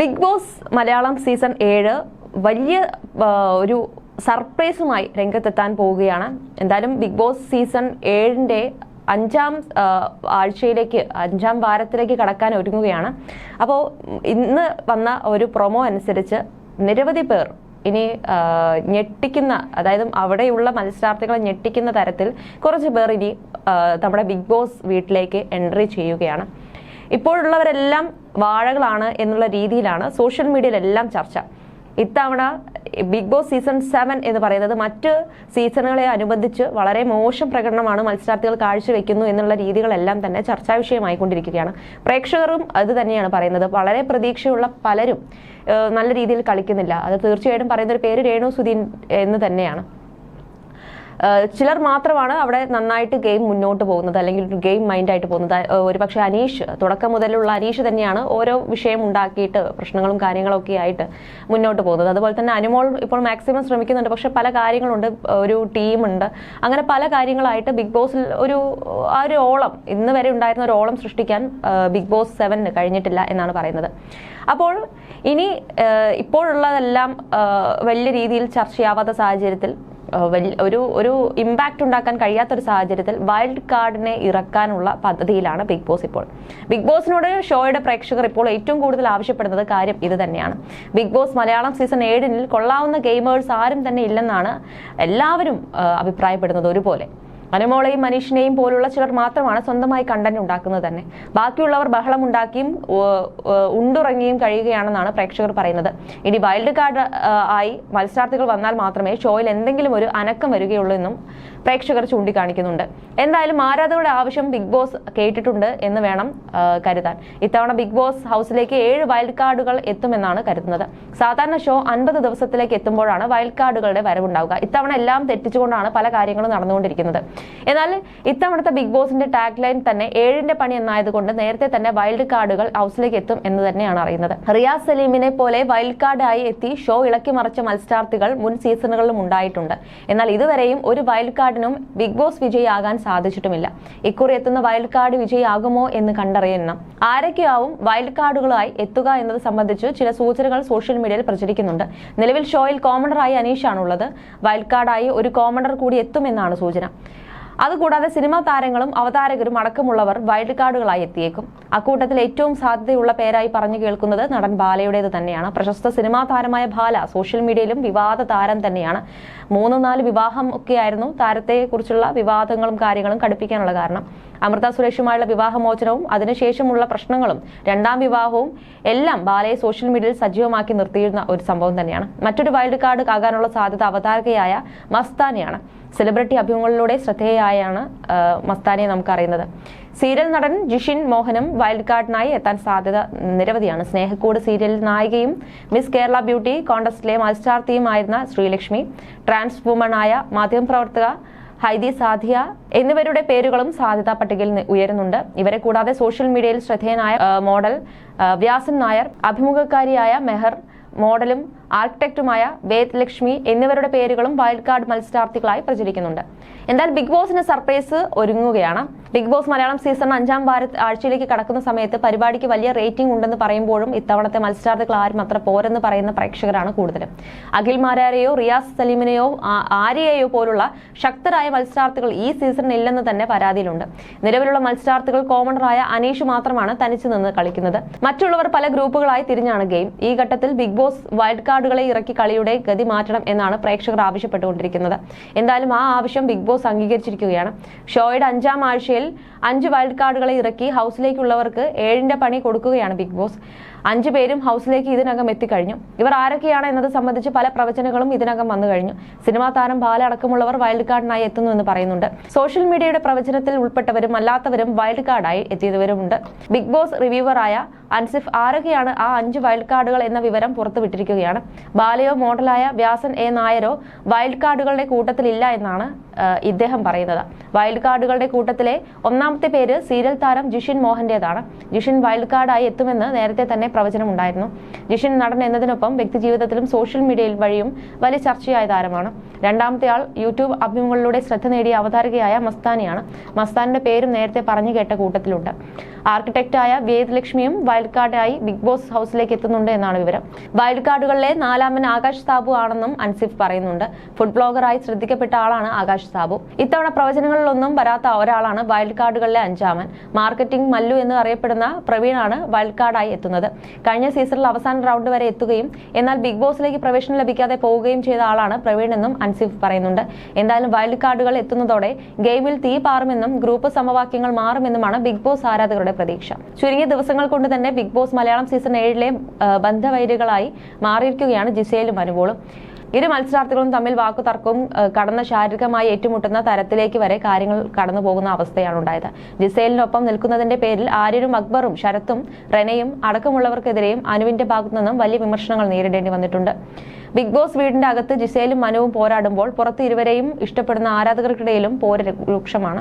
Big boss Malayalam season ഏഴ് വലിയ ഒരു സർപ്രൈസുമായി രംഗത്തെത്താൻ പോവുകയാണ്. എന്തായാലും ബിഗ് ബോസ് സീസൺ ഏഴിന്റെ അഞ്ചാം ആഴ്ചയിലേക്ക് അഞ്ചാം വാരത്തിലേക്ക് കടക്കാൻ ഒരുങ്ങുകയാണ്. അപ്പോൾ ഇന്ന് വന്ന ഒരു പ്രൊമോ അനുസരിച്ച് നിരവധി പേർ ഇനി ഞെട്ടിക്കുന്ന അതായത് അവിടെയുള്ള മത്സരാർത്ഥികളെ ഞെട്ടിക്കുന്ന തരത്തിൽ കുറച്ച് പേർ ഇനി നമ്മുടെ ബിഗ് ബോസ് വീട്ടിലേക്ക് എൻട്രി ചെയ്യുകയാണ്. ഇപ്പോഴുള്ളവരെല്ലാം വാഴകളാണ് എന്നുള്ള രീതിയിലാണ് സോഷ്യൽ മീഡിയയിലെല്ലാം ചർച്ച. ഇത്തവണ ബിഗ് ബോസ് സീസൺ സെവൻ എന്ന് പറയുന്നത് മറ്റ് സീസണുകളെ അനുബന്ധിച്ച് വളരെ മോശം പ്രകടനമാണ് മത്സരാർത്ഥികൾ കാഴ്ചവെക്കുന്നു എന്നുള്ള രീതികളെല്ലാം തന്നെ ചർച്ചാ വിഷയമായിക്കൊണ്ടിരിക്കുകയാണ്. പ്രേക്ഷകരും അത് തന്നെയാണ് പറയുന്നത്. വളരെ പ്രതീക്ഷയുള്ള പലരും നല്ല രീതിയിൽ കളിക്കുന്നില്ല. അത് തീർച്ചയായിട്ടും പറയുന്ന ഒരു പേര് രേണു സുധീൻ എന്ന് തന്നെയാണ്. ചിലർ മാത്രമാണ് അവിടെ നന്നായിട്ട് ഗെയിം മുന്നോട്ട് പോകുന്നത് അല്ലെങ്കിൽ ഗെയിം മൈൻഡായിട്ട് പോകുന്നത്. ഒരു പക്ഷേ അനീഷ് തുടക്കം മുതലുള്ള അനീഷ് തന്നെയാണ് ഓരോ വിഷയം ഉണ്ടാക്കിയിട്ട് പ്രശ്നങ്ങളും കാര്യങ്ങളും ഒക്കെ ആയിട്ട് മുന്നോട്ട് പോകുന്നത്. അതുപോലെ തന്നെ അനുമോൾ ഇപ്പോൾ മാക്സിമം ശ്രമിക്കുന്നുണ്ട്. പക്ഷെ പല കാര്യങ്ങളുണ്ട്. ഒരു ടീമുണ്ട്. അങ്ങനെ പല കാര്യങ്ങളായിട്ട് ബിഗ് ബോസിൽ ഒരു ആ ഒരു ഓളം ഇന്ന് വരെ ഉണ്ടായിരുന്ന ഒരു ഓളം സൃഷ്ടിക്കാൻ ബിഗ് ബോസ് സെവനിന് കഴിഞ്ഞിട്ടില്ല എന്നാണ് പറയുന്നത്. അപ്പോൾ ഇനി ഇപ്പോഴുള്ളതെല്ലാം വലിയ രീതിയിൽ ചർച്ചയാവാത്ത സാഹചര്യത്തിൽ ഒരു ഒരു ഇമ്പാക്റ്റ് ഉണ്ടാക്കാൻ കഴിയാത്ത ഒരു സാഹചര്യത്തിൽ വൈൽഡ് കാർഡിനെ ഇറക്കാനുള്ള പദ്ധതിയിലാണ് ബിഗ് ബോസ് ഇപ്പോൾ. ബിഗ് ബോസിനോട് ഷോയുടെ പ്രേക്ഷകർ ഇപ്പോൾ ഏറ്റവും കൂടുതൽ ആവശ്യപ്പെടുന്നത് കാര്യം ഇത് തന്നെയാണ്. ബിഗ് ബോസ് മലയാളം സീസൺ ഏഴിനിൽ കൊള്ളാവുന്ന ഗെയിമേഴ്സ് ആരും തന്നെ ഇല്ലെന്നാണ് എല്ലാവരും അഭിപ്രായപ്പെടുന്നത് ഒരുപോലെ. അനുമോളെയും മനീഷിനെയും പോലുള്ള ചിലർ മാത്രമാണ് സ്വന്തമായി കണ്ടന്റ് ഉണ്ടാക്കുന്നത് തന്നെ. ബാക്കിയുള്ളവർ ബഹളം ഉണ്ടാക്കിയും ഉണ്ടുറങ്ങിയും കഴിയുകയാണെന്നാണ് പ്രേക്ഷകർ പറയുന്നത്. ഇനി വൈൽഡ് കാർഡ് ആയി മത്സരാർത്ഥികൾ വന്നാൽ മാത്രമേ ഷോയിൽ എന്തെങ്കിലും ഒരു അനക്കം വരികയുള്ളൂ എന്നും പ്രേക്ഷകർ ചൂണ്ടിക്കാണിക്കുന്നുണ്ട്. എന്തായാലും ആരാധകരുടെ ആവശ്യം ബിഗ് ബോസ് കേട്ടിട്ടുണ്ട് എന്ന് വേണം കരുതാൻ. ഇത്തവണ ബിഗ് ബോസ് ഹൗസിലേക്ക് ഏഴ് വൈൽഡ് കാർഡുകൾ എത്തുമെന്നാണ് കരുതുന്നത്. സാധാരണ ഷോ അൻപത് ദിവസത്തിലേക്ക് എത്തുമ്പോഴാണ് വൈൽഡ് കാർഡുകളുടെ വരവുണ്ടാവുക. ഇത്തവണ എല്ലാം തെറ്റിച്ചുകൊണ്ടാണ് പല കാര്യങ്ങളും നടന്നുകൊണ്ടിരിക്കുന്നത്. എന്നാൽ ഇത്തവണത്തെ ബിഗ് ബോസിന്റെ ടാഗ് ലൈൻ തന്നെ ഏഴിന്റെ പണി എന്നായതുകൊണ്ട് നേരത്തെ തന്നെ വൈൽഡ് കാർഡുകൾ ഹൗസിലേക്ക് എത്തും എന്ന് തന്നെയാണ് അറിയുന്നത്. റിയാസ് സലീമിനെ പോലെ വൈൽഡ് കാർഡായി എത്തി ഷോ ഇളക്കി മറിച്ച മത്സരാർത്ഥികൾ മുൻ സീസണുകളിലും ഉണ്ടായിട്ടുണ്ട്. എന്നാൽ ഇതുവരെയും ഒരു വൈൽഡ് കാർഡിനും ബിഗ് ബോസ് വിജയിയാകാൻ സാധിച്ചിട്ടുമില്ല. ഇക്കുറി എത്തുന്ന വൈൽഡ് കാർഡ് വിജയിയാകുമോ എന്ന് കണ്ടറിയണം. ആരൊക്കെയാവും വൈൽഡ് കാർഡുകളായി എത്തുക എന്നത് സംബന്ധിച്ച് ചില സൂചനകൾ സോഷ്യൽ മീഡിയയിൽ പ്രചരിക്കുന്നുണ്ട്. നിലവിൽ ഷോയിൽ കോമണറായി അനീഷാണുള്ളത്. വൈൽഡ് കാർഡായി ഒരു കോമണർ കൂടി എത്തുമെന്നാണ് സൂചന. അതുകൂടാതെ സിനിമാ താരങ്ങളും അവതാരകരും അടക്കമുള്ളവർ വൈൽഡ് കാർഡുകളായി എത്തിയേക്കും. അക്കൂട്ടത്തിൽ ഏറ്റവും സാധ്യതയുള്ള പേരായി പറഞ്ഞു കേൾക്കുന്നത് നടൻ ബാലയുടേത് തന്നെയാണ്. പ്രശസ്ത സിനിമാ താരമായ ബാല സോഷ്യൽ മീഡിയയിലും വിവാദ താരം തന്നെയാണ്. മൂന്ന് നാല് വിവാഹം ഒക്കെയായിരുന്നു താരത്തെ കുറിച്ചുള്ള വിവാദങ്ങളും കാര്യങ്ങളും കടുപ്പിക്കാനുള്ള കാരണം. അമൃത സുരേഷുമായുള്ള വിവാഹമോചനവും അതിനുശേഷമുള്ള പ്രശ്നങ്ങളും രണ്ടാം വിവാഹവും എല്ലാം ബാലയെ സോഷ്യൽ മീഡിയയിൽ സജീവമാക്കി നിർത്തിയിരുന്ന ഒരു സംഭവം തന്നെയാണ്. മറ്റൊരു വൈൽഡ് കാർഡ് ആകാനുള്ള സാധ്യത അവതാരകയായ മസ്താനിയാണ്. സെലിബ്രിറ്റി അഭിമുഖങ്ങളിലൂടെ ശ്രദ്ധേയായാണ് മസ്താനെ നമുക്കറിയുന്നത്. സീരിയൽ നടൻ ജിഷിൻ മോഹനും വൈൽഡ് കാർഡിനായി എത്താൻ സാധ്യത നിരവധിയാണ്. സ്നേഹക്കൂട് സീരിയൽ നായികയും മിസ് കേരള ബ്യൂട്ടി കോൺടസ്റ്റിലെ കോണ്ടസ്റ്റിലെ മത്സരാർത്ഥിയുമായിരുന്ന ശ്രീലക്ഷ്മി ട്രാൻസ് വുമണായ മാധ്യമപ്രവർത്തക ഹൈദി സാധിയ എന്നിവരുടെ പേരുകളും സാധ്യതാ പട്ടികയിൽ ഉയരുന്നുണ്ട്. ഇവരെ കൂടാതെ സോഷ്യൽ മീഡിയയിൽ ശ്രദ്ധേയനായ മോഡൽ വ്യാസൻ നായർ അഭിമുഖക്കാരിയായ മെഹർ മോഡലും ആർക്കിടെക്റ്റുമായ വേദ് ലക്ഷ്മി എന്നിവരുടെ പേരുകളും വൈൽഡ് കാർഡ് മത്സരാർത്ഥികളായി പ്രചരിക്കുന്നുണ്ട്. എന്നാൽ ബിഗ് ബോസിന് സർപ്രൈസ് ഒരുങ്ങുകയാണ്. ബിഗ് ബോസ് മലയാളം സീസൺ അഞ്ചാം വാര ആഴ്ചയിലേക്ക് കടക്കുന്ന സമയത്ത് പരിപാടിക്ക് വലിയ റേറ്റിംഗ് ഉണ്ടെന്ന് പറയുമ്പോഴും ഇത്തവണത്തെ മത്സരാർത്ഥികൾ ആരും അത്ര പോരെന്ന് പറയുന്ന പ്രേക്ഷകരാണ് കൂടുതലും. അഖിൽ മാരാരെയോ റിയാസ് സലീമിനെയോ ആര്യയെയോ പോലുള്ള ശക്തരായ മത്സരാർത്ഥികൾ ഈ സീസണിൽ ഇല്ലെന്ന് തന്നെ പരാതിയിലുണ്ട്. നിലവിലുള്ള മത്സരാർത്ഥികൾ കോമണറായ അനീഷ് മാത്രമാണ് തനിച്ചു നിന്ന് കളിക്കുന്നത്. മറ്റുള്ളവർ പല ഗ്രൂപ്പുകളായി തിരിഞ്ഞാണ് ഗെയിം. ഈ ഘട്ടത്തിൽ ബിഗ് വൈൽഡ് കാർഡുകളെ ഇറക്കി കളിയുടെ ഗതി മാറ്റണം എന്നാണ് പ്രേക്ഷകർ ആവശ്യപ്പെട്ടുകൊണ്ടിരിക്കുന്നത്. എന്തായാലും ആ ആവശ്യം ബിഗ് ബോസ് അംഗീകരിച്ചിരിക്കുകയാണ്. ഷോയുടെ അഞ്ചാം ആഴ്ചയിൽ അഞ്ച് വൈൽഡ് കാർഡുകളെ ഇറക്കി ഹൗസിലേക്കുള്ളവർക്ക് ഏഴിന്റെ പണി കൊടുക്കുകയാണ് ബിഗ് ബോസ്. അഞ്ചു പേരും ഹൗസിലേക്ക് ഇതിനകം എത്തിക്കഴിഞ്ഞു. ഇവർ ആരൊക്കെയാണ് എന്നത് സംബന്ധിച്ച് പല പ്രവചനങ്ങളും ഇതിനകം വന്നു കഴിഞ്ഞു. സിനിമാ താരം ബാല അടക്കമുള്ളവർ വൈൽഡ് കാർഡിനായി എത്തുന്നു എന്ന് പറയുന്നുണ്ട്. സോഷ്യൽ മീഡിയയുടെ പ്രവചനത്തിൽ ഉൾപ്പെട്ടവരും അല്ലാത്തവരും വൈൽഡ് കാർഡായി എത്തിയവരുമുണ്ട്. ബിഗ് ബോസ് റിവ്യൂവറായ അൻസിഫ് ആരൊക്കെയാണ് ആ അഞ്ച് വൈൽഡ് കാർഡുകൾ എന്ന വിവരം പുറത്തുവിട്ടിരിക്കുകയാണ്. ബാലയോ മോഡലായ വ്യാസൻ എ നായരോ വൈൽഡ് കാർഡുകളുടെ കൂട്ടത്തിലില്ല എന്നാണ് ഇദ്ദേഹം പറയുന്നത്. വൈൽഡ് കാർഡുകളുടെ കൂട്ടത്തിലെ ഒന്നാമത്തെ പേര് സീരിയൽ താരം ജിഷിൻ മോഹന്റേതാണ്. ജിഷിൻ വൈൽഡ് കാർഡായി എത്തുമെന്ന് നേരത്തെ തന്നെ പ്രവചനം ഉണ്ടായിരുന്നു ജിഷിൻ നടൻ എന്നതിനൊപ്പം വ്യക്തിജീവിതത്തിലും സോഷ്യൽ മീഡിയയിൽ വഴിയും വലിയ ചർച്ചയായ താരമാണ്. രണ്ടാമത്തെ ആൾ യൂട്യൂബ് അഭിമുഖങ്ങളിലൂടെ ശ്രദ്ധ നേടിയ അവതാരകയായ മസ്താനിയാണ്. മസ്താനിന്റെ പേരും നേരത്തെ പറഞ്ഞു കേട്ട കൂട്ടത്തിലുണ്ട്. ആർക്കിടെക്റ്റായ വേദ് ലക്ഷ്മിയും വൈൽഡ് കാർഡായി ബിഗ് ബോസ് ഹൗസിലേക്ക് എത്തുന്നുണ്ട് എന്നാണ് വിവരം. വൈൽഡ് കാർഡുകളിലെ നാലാമൻ ആകാശ് സാബു ആണെന്നും അൻസിഫ് പറയുന്നുണ്ട്. ഫുഡ് ബ്ലോഗറായി ശ്രദ്ധിക്കപ്പെട്ട ആളാണ് ആകാശ് സാബു. ഇത്തവണ പ്രവചനങ്ങളിലൊന്നും വരാത്ത ഒരാളാണ് വൈൽഡ് കാർഡുകളിലെ അഞ്ചാമൻ മാർക്കറ്റിംഗ് മല്ലു എന്ന് അറിയപ്പെടുന്ന പ്രവീണാണ് വൈൽഡ് കാർഡായി എത്തുന്നത്. കഴിഞ്ഞ സീസണിൽ അവസാന റൗണ്ട് വരെ എത്തുകയും എന്നാൽ ബിഗ് ബോസിലേക്ക് പ്രവേശനം ലഭിക്കാതെ പോവുകയും ചെയ്ത ആളാണ് പ്രവീൺ എന്നും അൻസിഫ് പറയുന്നുണ്ട്. എന്തായാലും വൈൽഡ് കാർഡുകൾ എത്തുന്നതോടെ ഗെയിമിൽ തീ പാറുമെന്നും ഗ്രൂപ്പ് സമവാക്യങ്ങൾ മാറുമെന്നുമാണ് ബിഗ് ബോസ് ആരാധകരുടെ പ്രതീക്ഷ. ചുരുങ്ങിയ ദിവസങ്ങൾ കൊണ്ട് തന്നെ ബിഗ് ബോസ് മലയാളം സീസൺ ഏഴിലെ ബന്ധവൈരുകളായി മാറിയിരിക്കുകയാണ് ജിസേലും അനുപോളും ഇരു മത്സരാർത്ഥികളും തമ്മിൽ വാക്കുതർക്കവും തർക്കവും കടന്ന ശാരീരികമായി ഏറ്റുമുട്ടുന്ന തരത്തിലേക്ക് വരെ കാര്യങ്ങൾ കടന്നു പോകുന്ന അവസ്ഥയാണ് ഉണ്ടായത്. ജിസേലിനൊപ്പം നിൽക്കുന്നതിന്റെ പേരിൽ ആര്യനും അക്ബറും ശരത്തും റെനയും അടക്കമുള്ളവർക്കെതിരെയും അനുവിന്റെ ഭാഗത്തു നിന്നും വലിയ വിമർശനങ്ങൾ നേരിടേണ്ടി വന്നിട്ടുണ്ട്. ബിഗ് ബോസ് വീടിന്റെ അകത്ത് ജിസേലും മനുവും പോരാടുമ്പോൾ പുറത്ത് ഇരുവരെയും ഇഷ്ടപ്പെടുന്ന ആരാധകർക്കിടയിലും പോര് രൂക്ഷമാണ്.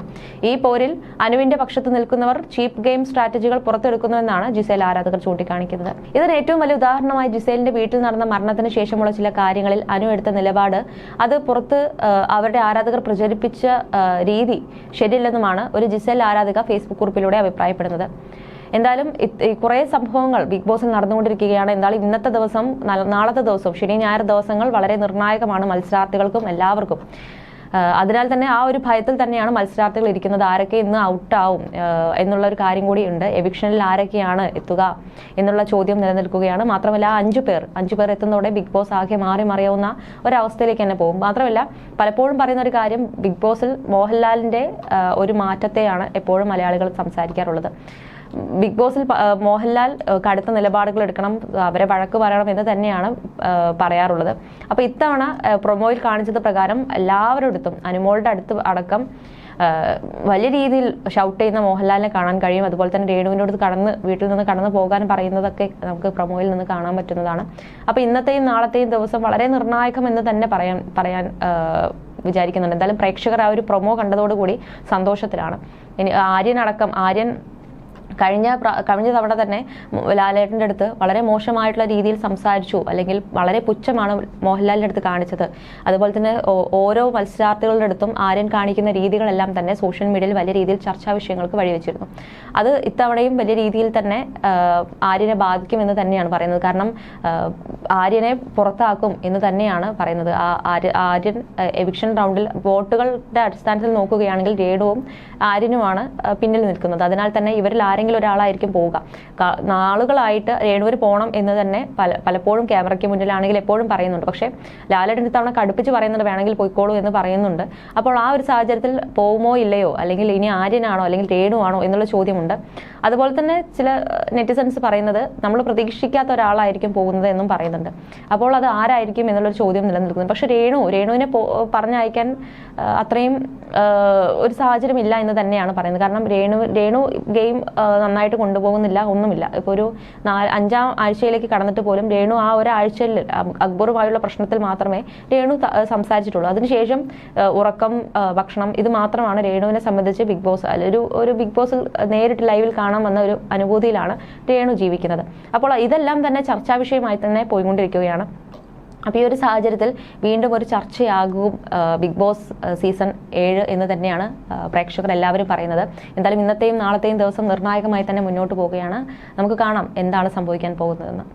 ഈ പോരിൽ അനുവിന്റെ പക്ഷത്ത് നിൽക്കുന്നവർ ചീപ്പ് ഗെയിം സ്ട്രാറ്റജികൾ പുറത്തെടുക്കുന്നുവെന്നാണ് ജിസേൽ ആരാധകർ ചൂണ്ടിക്കാണിക്കുന്നത്. ഇതിന് ഏറ്റവും വലിയ ഉദാഹരണമായി ജിസേലിന്റെ വീട്ടിൽ നടന്ന മരണത്തിന് ശേഷമുള്ള ചില കാര്യങ്ങളിൽ അനു എടുത്ത നിലപാട് അത് പുറത്ത് അവരുടെ ആരാധകർ പ്രചരിപ്പിച്ച രീതി ശരിയല്ലെന്നുമാണ് ഒരു ജിസേൽ ആരാധക ഫേസ്ബുക്ക് കുറിപ്പിലൂടെ അഭിപ്രായപ്പെടുന്നത്. എന്തായാലും കുറേ സംഭവങ്ങൾ ബിഗ് ബോസിൽ നടന്നുകൊണ്ടിരിക്കുകയാണ്. എന്തായാലും ഇന്നത്തെ ദിവസം നാളത്തെ ദിവസം ശനി ഞായർ ദിവസങ്ങൾ വളരെ നിർണായകമാണ് മത്സരാർത്ഥികൾക്കും എല്ലാവർക്കും. അതിനാൽ തന്നെ ആ ഒരു ഭയത്തിൽ തന്നെയാണ് മത്സരാർത്ഥികൾ ഇരിക്കുന്നത്. ആരൊക്കെ ഇന്ന് ഔട്ടാവും എന്നുള്ള ഒരു കാര്യം കൂടി ഉണ്ട്. എവിക്ഷനിൽ ആരൊക്കെയാണ് എത്തുക എന്നുള്ള ചോദ്യം നിലനിൽക്കുകയാണ്. മാത്രമല്ല അഞ്ചു പേർ അഞ്ചു പേർ എത്തുന്നതോടെ ബിഗ് ബോസ് ആകെ മാറി മറിയാവുന്ന ഒരവസ്ഥയിലേക്ക് തന്നെ പോകും. മാത്രമല്ല പലപ്പോഴും പറയുന്ന ഒരു കാര്യം ബിഗ് ബോസിൽ മോഹൻലാലിന്റെ ഒരു മാറ്റത്തെയാണ് എപ്പോഴും മലയാളികൾ സംസാരിക്കാറുള്ളത്. ബിഗ് ബോസിൽ മോഹൻലാൽ കടുത്ത നിലപാടുകൾ എടുക്കണം അവരെ വഴക്ക് പറയണം എന്ന് തന്നെയാണ് പറയാറുള്ളത്. അപ്പൊ ഇത്തവണ പ്രൊമോയിൽ കാണിച്ചത് പ്രകാരം എല്ലാവരുടെ അടുത്തും അനുമോളുടെ അടുത്ത് അടക്കം വലിയ രീതിയിൽ ഷൗട്ട് ചെയ്യുന്ന മോഹൻലാലിനെ കാണാൻ കഴിയും. അതുപോലെ തന്നെ രേണുവിന്റെ അടുത്ത് കടന്ന് വീട്ടിൽ നിന്ന് കടന്നു പോകാൻ പറയുന്നതൊക്കെ നമുക്ക് പ്രൊമോയിൽ നിന്ന് കാണാൻ പറ്റുന്നതാണ്. അപ്പൊ ഇന്നത്തെയും നാളത്തെയും ദിവസം വളരെ നിർണായകം എന്ന് തന്നെ പറയാൻ പറയാൻ വിചാരിക്കുന്നുണ്ട്. എന്തായാലും പ്രേക്ഷകർ ആ ഒരു പ്രൊമോ കണ്ടതോടുകൂടി സന്തോഷത്തിലാണ്. ഇനി ആര്യൻ അടക്കം ആര്യൻ കഴിഞ്ഞ കഴിഞ്ഞ തവണ തന്നെ ലാലേട്ടന്റെ അടുത്ത് വളരെ മോശമായിട്ടുള്ള രീതിയിൽ സംസാരിച്ചു. അല്ലെങ്കിൽ വളരെ പുച്ഛമാണ് മോഹൻലാലിന്റെ അടുത്ത് കാണിച്ചത്. അതുപോലെ തന്നെ ഓരോ മത്സരാർത്ഥികളുടെ അടുത്തും ആര്യൻ കാണിക്കുന്ന രീതികളെല്ലാം തന്നെ സോഷ്യൽ മീഡിയയിൽ വലിയ രീതിയിൽ ചർച്ചാ വിഷയങ്ങൾക്ക് വഴിവെച്ചിരുന്നു. അത് ഇത്തവണയും വലിയ രീതിയിൽ തന്നെ ആര്യനെ ബാധിക്കുമെന്ന് തന്നെയാണ് പറയുന്നത്. കാരണം ആര്യനെ പുറത്താക്കും എന്ന് തന്നെയാണ് പറയുന്നത്. ആര്യൻ എവിക്ഷൻ റൗണ്ടിൽ വോട്ടുകളുടെ അടിസ്ഥാനത്തിൽ നോക്കുകയാണെങ്കിൽ രേണുവും ആര്യനുമാണ് പിന്നിൽ നിൽക്കുന്നത്. അതിനാൽ തന്നെ ഇവരിൽ ആരെങ്കിലും ഒരാളായിരിക്കും പോവുക. നാളുകളായിട്ട് രേണുവിന് പോകണം എന്ന് തന്നെ പല പലപ്പോഴും ക്യാമറയ്ക്ക് മുന്നിലാണെങ്കിൽ എപ്പോഴും പറയുന്നുണ്ട്. പക്ഷേ ലാലേട്ടൻ ഇത്തവണ കടുപ്പിച്ച് പറയുന്നുണ്ട് വേണമെങ്കിൽ പോയിക്കോളൂ എന്ന് പറയുന്നുണ്ട്. അപ്പോൾ ആ ഒരു സാഹചര്യത്തിൽ പോകുമോ ഇല്ലയോ? അല്ലെങ്കിൽ ഇനി ആര്യനാണോ? അല്ലെങ്കിൽ രേണുവാണോ? എന്നുള്ള ചോദ്യമുണ്ട്. അതുപോലെ തന്നെ ചില നെറ്റിസൺസ് പറയുന്നത് നമ്മൾ പ്രതീക്ഷിക്കാത്ത ഒരാളായിരിക്കും പോകുന്നത് എന്നും പറയുന്നുണ്ട്. അപ്പോൾ അത് ആരായിരിക്കും എന്നുള്ളൊരു ചോദ്യം നിലനിൽക്കുന്നു. പക്ഷെ രേണു രേണുവിനെ പറഞ്ഞയക്കാൻ അത്രയും ഒരു സാഹചര്യം ഇല്ല എന്ന് തന്നെയാണ് പറയുന്നത്. കാരണം രേണു രേണു ഗെയിം നന്നായിട്ട് കൊണ്ടുപോകുന്നില്ല ഒന്നുമില്ല. ഇപ്പോൾ ഒരു അഞ്ചാം ആഴ്ചയിലേക്ക് കടന്നിട്ട് പോലും രേണു ആ ഒരാഴ്ചയിൽ അക്ബറുമായുള്ള പ്രശ്നത്തിൽ മാത്രമേ രേണു സംസാരിച്ചിട്ടുള്ളൂ. അതിനുശേഷം ഉറക്കം ഭക്ഷണം ഇത് മാത്രമാണ് രേണുവിനെ സംബന്ധിച്ച് ബിഗ് ബോസ് ഒരു ഒരു ബിഗ് ബോസ് നേരിട്ട് ലൈവിൽ കാണാൻ വന്ന ഒരു അനുഭൂതിയിലാണ് രേണു ജീവിക്കുന്നത്. അപ്പോൾ ഇതെല്ലാം തന്നെ ചർച്ചാ വിഷയമായി തന്നെ പോയിക്കൊണ്ടിരിക്കുകയാണ്. അപ്പോൾ ഈ ഒരു സാഹചര്യത്തിൽ വീണ്ടും ഒരു ചർച്ചയാകും ബിഗ് ബോസ് സീസൺ ഏഴ് എന്ന് തന്നെയാണ് പ്രേക്ഷകർ എല്ലാവരും പറയുന്നത്. എന്തായാലും ഇന്നത്തെയും നാളത്തെയും ദിവസം നിർണായകമായി തന്നെ മുന്നോട്ട് പോവുകയാണ്. നമുക്ക് കാണാം എന്താണ് സംഭവിക്കാൻ പോകുന്നതെന്ന്.